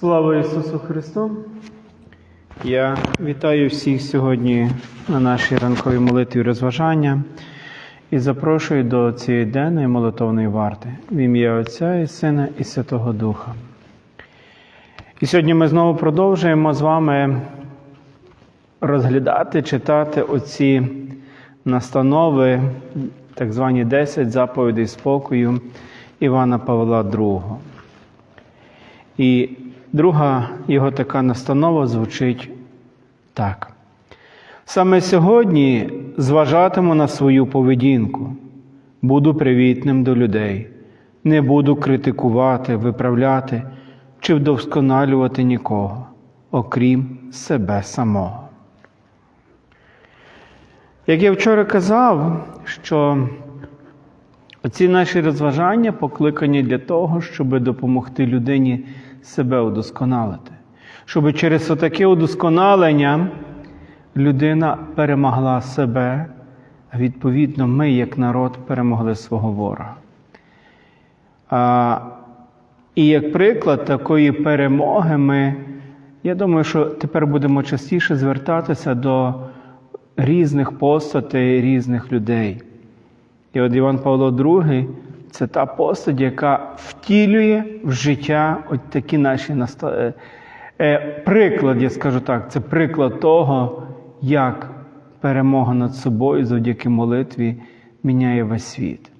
Слава Ісусу Христу! Я вітаю всіх сьогодні на нашій ранковій молитві розважання і запрошую до цієї денної молитовної варти в ім'я Отця і Сина і Святого Духа. І сьогодні ми знову продовжуємо з вами розглядати, читати оці настанови, так звані 10 заповідей спокою Івана Павла II. І друга його така настанова звучить так. Саме сьогодні зважатиму на свою поведінку, буду привітним до людей, не буду критикувати, виправляти чи вдосконалювати нікого, окрім себе самого. Як я вчора казав, що ці наші розважання покликані для того, щоб допомогти людині себе удосконалити. Щоб через отаке удосконалення людина перемогла себе, а відповідно, ми, як народ, перемогли свого ворога. І як приклад такої перемоги, ми, я думаю, що тепер будемо частіше звертатися до різних постатей, різних людей. І от Іван Павло II це та постать, яка втілює в життя от такі наші наста... е, е, приклад, я скажу так, це приклад того, як перемога над собою завдяки молитві міняє весь світ.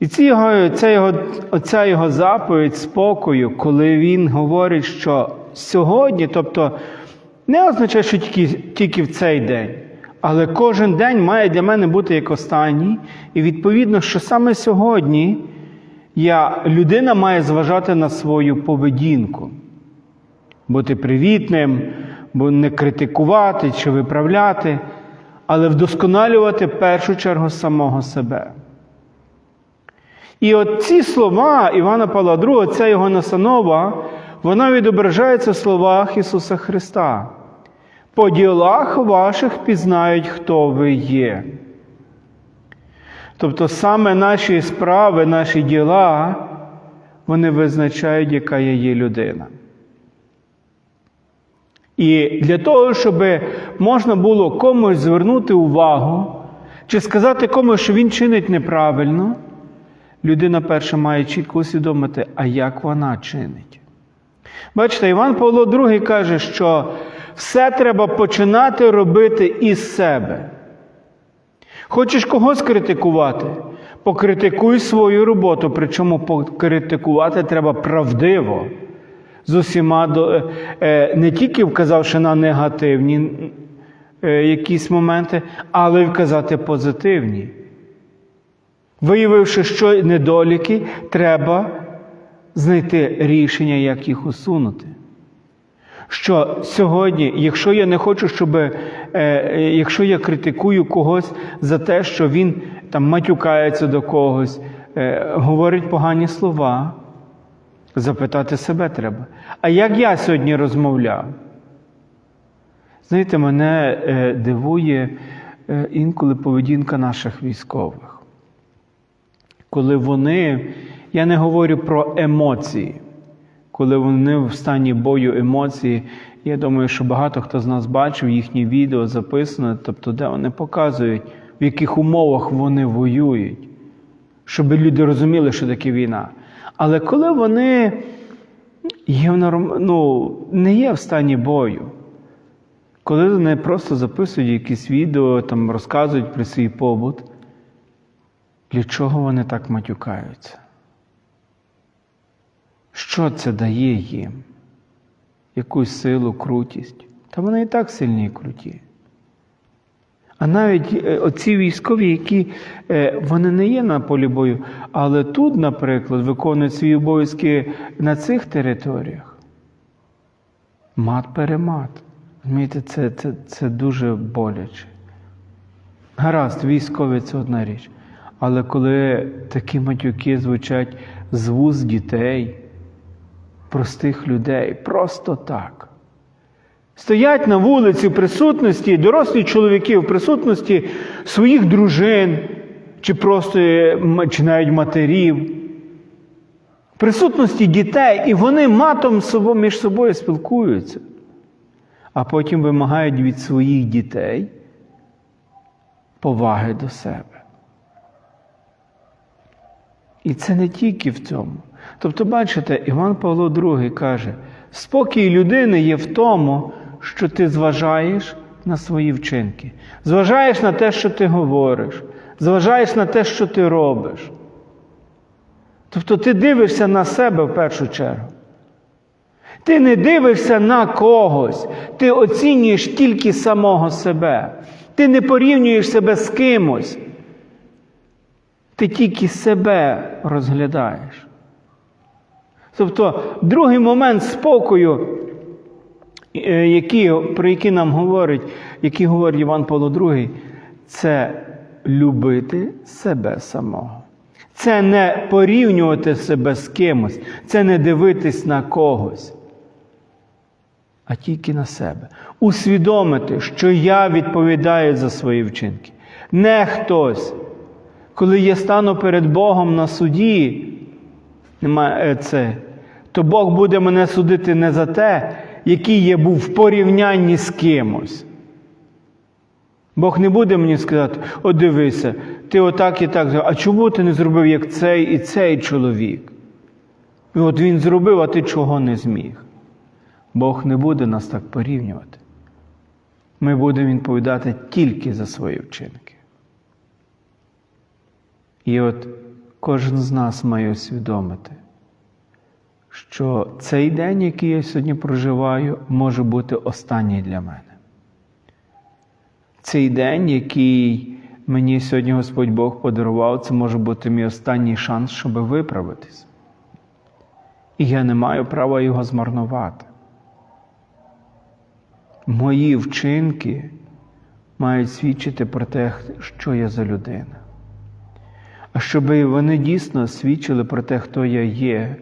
І ці його, його, оця його заповідь спокою, коли він говорить, що сьогодні, тобто не означає, що тільки, тільки в цей день. Але кожен день має для мене бути як останній. І відповідно, що саме сьогодні я, людина має зважати на свою поведінку, бути привітним, не критикувати чи виправляти, але вдосконалювати в першу чергу самого себе. І от ці слова Івана Павла II, ця його настанова, вона відображається в словах Ісуса Христа. По ділах ваших пізнають, хто ви є. Тобто саме наші справи, наші діла, вони визначають, яка я є людина. І для того, щоб можна було комусь звернути увагу, чи сказати комусь, що він чинить неправильно, людина перша має чітко усвідомити, а як вона чинить. Бачите, Іван Павло II каже, що все треба починати робити із себе. Хочеш когось критикувати? Покритикуй свою роботу, причому покритикувати треба правдиво. З усіма е, не тільки вказавши на негативні е, якісь моменти, але й вказати позитивні. Виявивши, що недоліки, треба знайти рішення, як їх усунути. Що сьогодні, якщо я не хочу, щоб е, е, якщо я критикую когось за те, що він там матюкається до когось, е, говорить погані слова, запитати себе треба. А як я сьогодні розмовляв? Знаєте, мене е, дивує е, інколи поведінка наших військових. Коли вони, я не говорю про емоції коли вони в стані бою емоції. Я думаю, що багато хто з нас бачив їхні відео записане, тобто, де вони показують, в яких умовах вони воюють, щоб люди розуміли, що таке війна. Але коли вони є ну, не є в стані бою, коли вони просто записують якісь відео, там, розказують про свій побут, для чого вони так матюкаються? Що це дає їм? Якусь силу, крутість? Та вони і так сильні і круті. А навіть оці військові, які вони не є на полі бою, але тут, наприклад, виконують свої обов'язки на цих територіях. Мат-перемат. Розумієте, це, це, це дуже боляче. Гаразд, військові це одна річ. Але коли такі матюки звучать з вуз дітей, простих людей, просто так. Стоять на вулиці в присутності, дорослі чоловіки в присутності своїх дружин, чи просто чи навіть матерів, присутності дітей, і вони матом між собою спілкуються, а потім вимагають від своїх дітей поваги до себе. І це не тільки в цьому. Тобто, бачите, Іван Павло II каже: спокій людини є в тому, що ти зважаєш на свої вчинки, зважаєш на те, що ти говориш, зважаєш на те, що ти робиш. Тобто ти дивишся на себе в першу чергу. Ти не дивишся на когось, ти оцінюєш тільки самого себе. Ти не порівнюєш себе з кимось. Ти тільки себе розглядаєш. Тобто, другий момент спокою, е, який, про який нам говорить, який говорить Іван Павло II, це любити себе самого. Це не порівнювати себе з кимось, це не дивитись на когось, а тільки на себе. Усвідомити, що я відповідаю за свої вчинки. Не хтось. Коли я стану перед Богом на суді, це, то Бог буде мене судити не за те, який я був в порівнянні з кимось. Бог не буде мені сказати, о, дивися, ти отак і так, зробив. а чому ти не зробив, як цей і цей чоловік? І от він зробив, а ти чого не зміг. Бог не буде нас так порівнювати. Ми будемо відповідати тільки за свої вчинки. І от кожен з нас має усвідомити, що цей день, який я сьогодні проживаю, може бути останній для мене. Цей день, який мені сьогодні Господь Бог подарував, це може бути мій останній шанс, щоб виправитись. І я не маю права його змарнувати. Мої вчинки мають свідчити про те, що я за людина. А щоб вони дійсно свідчили про те, хто я є,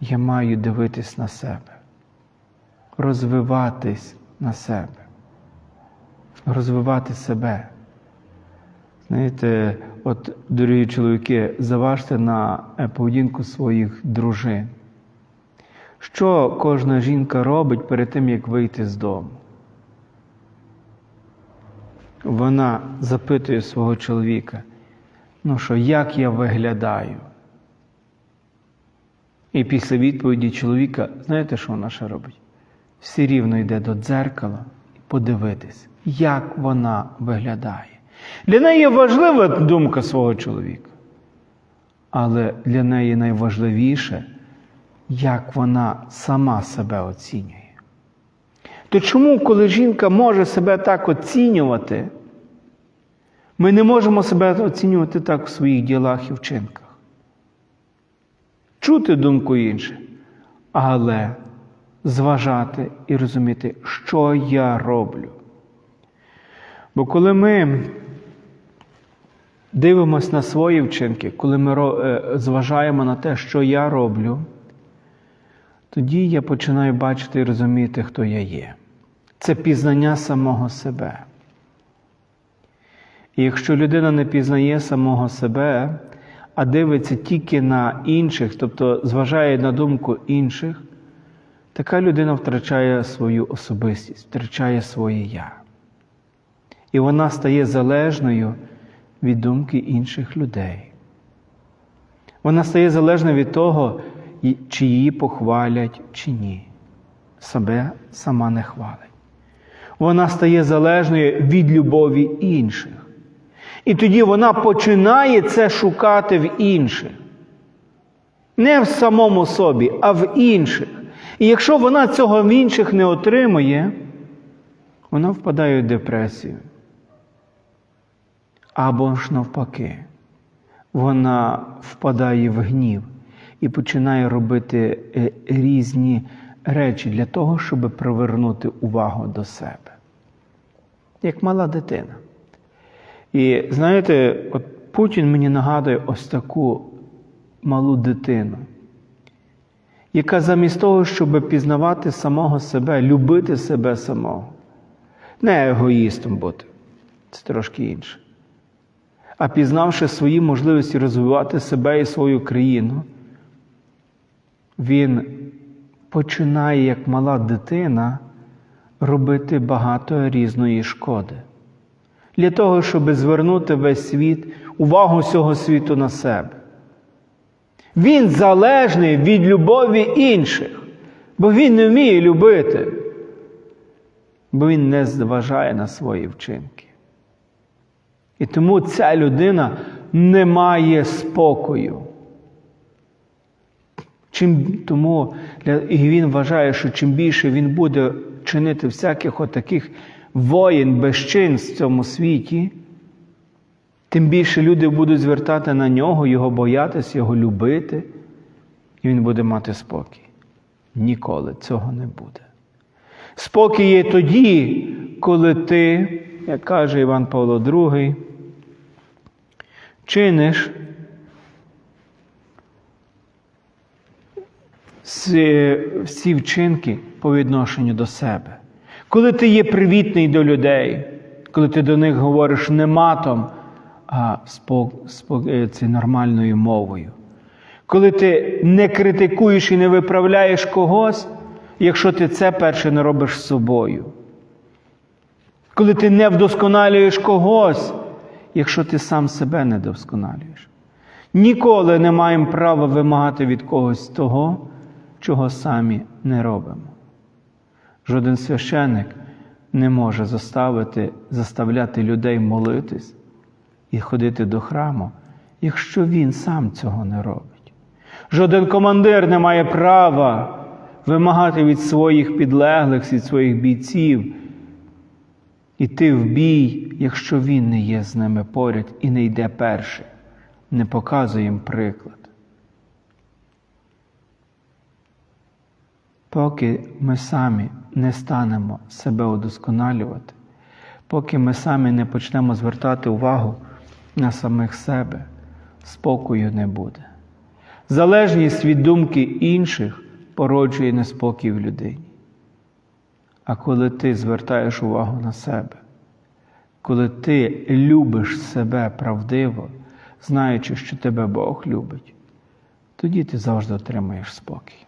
я маю дивитись на себе, розвиватись на себе, розвивати себе. Знаєте, от, дорогі чоловіки, заважте на поведінку своїх дружин. Що кожна жінка робить перед тим, як вийти з дому? Вона запитує свого чоловіка, ну що, як я виглядаю? І після відповіді чоловіка, знаєте, що вона ще робить? Все рівно йде до дзеркала і подивитись, як вона виглядає. Для неї важлива думка свого чоловіка, але для неї найважливіше, як вона сама себе оцінює. То чому, коли жінка може себе так оцінювати, ми не можемо себе оцінювати так в своїх ділах і вчинках? Чути думку інших, але зважати і розуміти, що я роблю. Бо коли ми дивимося на свої вчинки, коли ми зважаємо на те, що я роблю, тоді я починаю бачити і розуміти, хто я є. Це пізнання самого себе. І якщо людина не пізнає самого себе, а дивиться тільки на інших, тобто зважає на думку інших, така людина втрачає свою особистість, втрачає своє я. І вона стає залежною від думки інших людей. Вона стає залежна від того, чи її похвалять, чи ні. Себе сама не хвалить. Вона стає залежною від любові інших. І тоді вона починає це шукати в інших. Не в самому собі, а в інших. І якщо вона цього в інших не отримує, вона впадає в депресію. Або ж навпаки, вона впадає в гнів і починає робити різні речі для того, щоб привернути увагу до себе. Як мала дитина. І знаєте, от Путін мені нагадує ось таку малу дитину, яка замість того, щоб пізнавати самого себе, любити себе самого, не егоїстом бути, це трошки інше. А пізнавши свої можливості розвивати себе і свою країну, він починає, як мала дитина, робити багато різної шкоди. Для того, щоб звернути весь світ, увагу всього світу на себе. Він залежний від любові інших, бо він не вміє любити, бо він не зважає на свої вчинки. І тому ця людина не має спокою. Чим, тому і він вважає, що чим більше він буде чинити всяких отаких воїн, безчинств в цьому світі, тим більше люди будуть звертати на нього, його боятися, його любити, і він буде мати спокій. Ніколи цього не буде. Спокій є тоді, коли ти, як каже Іван Павло II, чиниш всі вчинки по відношенню до себе. Коли ти є привітний до людей, коли ти до них говориш не матом, а спок, спок, е, нормальною мовою. Коли ти не критикуєш і не виправляєш когось, якщо ти це перше не робиш з собою. Коли ти не вдосконалюєш когось, якщо ти сам себе не вдосконалюєш. Ніколи не маємо права вимагати від когось того, чого самі не робимо. Жоден священик не може заставити, заставляти людей молитись і ходити до храму, якщо він сам цього не робить. Жоден командир не має права вимагати від своїх підлеглих, від своїх бійців іти в бій, якщо він не є з ними поряд і не йде перший, не показує їм приклад. Поки ми самі не станемо себе удосконалювати, поки ми самі не почнемо звертати увагу на самих себе, спокою не буде. Залежність від думки інших породжує неспокій в людині. А коли ти звертаєш увагу на себе, коли ти любиш себе правдиво, знаючи, що тебе Бог любить, тоді ти завжди отримаєш спокій.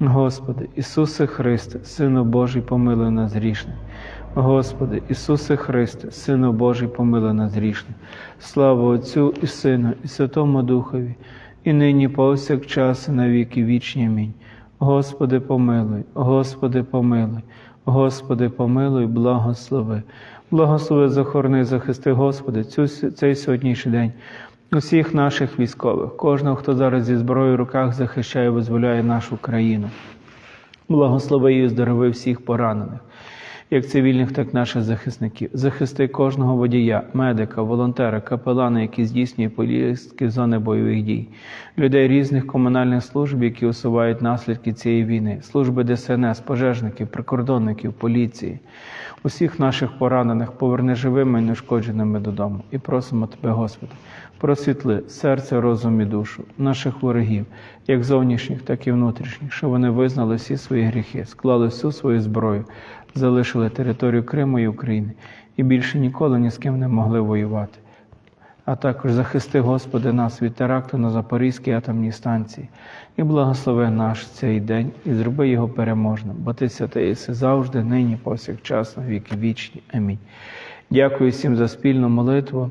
Господи, Ісусе Христе, Сину Божий, помилуй нас грішних. Господи, Ісусе Христе, Сину Божий, помилуй нас грішних. Слава Отцю і Сину, і Святому Духові, і нині повсякчас, і на віки вічні. Амінь. Господи, помилуй, Господи, помилуй, Господи, помилуй, благослови. Благослови, захорони, захисти, Господи, цю, цей сьогоднішній день. Усіх наших військових, кожного, хто зараз зі зброєю в руках захищає, визволяє нашу країну. Благослови і здорови всіх поранених, як цивільних, так і наших захисників. Захисти кожного водія, медика, волонтера, капелана, які здійснює поїздки в зони бойових дій, людей різних комунальних служб, які усувають наслідки цієї війни, служби ДСНС, пожежників, прикордонників, поліції. Усіх наших поранених поверни живими і нешкодженими додому. І просимо Тебе, Господи, просвітли серце, розум і душу наших ворогів, як зовнішніх, так і внутрішніх, щоб вони визнали всі свої гріхи, склали всю свою зброю, залишили територію Криму і України і більше ніколи ні з ким не могли воювати. А також захисти, Господи, нас від теракту на Запорізькій атомній станції і благослови наш цей день і зроби його переможним, бо Ти святий єси завжди, нині, повсякчас, на віки вічні. Амінь. Дякую всім за спільну молитву.